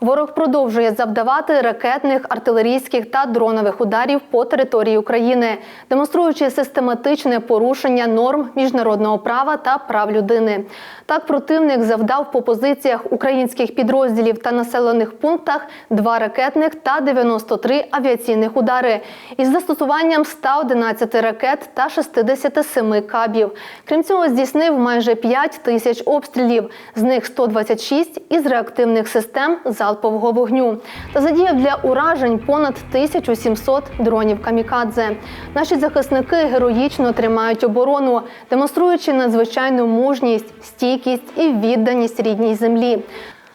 Ворог продовжує завдавати ракетних, артилерійських та дронових ударів по території України, демонструючи систематичне порушення норм міжнародного права та прав людини. Так, противник завдав по позиціях українських підрозділів та населених пунктах два ракетних та 93 авіаційних удари із застосуванням 111 ракет та 67 кабів. Крім цього, здійснив майже 5 тисяч обстрілів, з них 126 із реактивних систем залпового вогню та задіяв для уражень понад 1700 дронів камікадзе. Наші захисники героїчно тримають оборону, демонструючи надзвичайну мужність, стійкість і відданість рідній землі.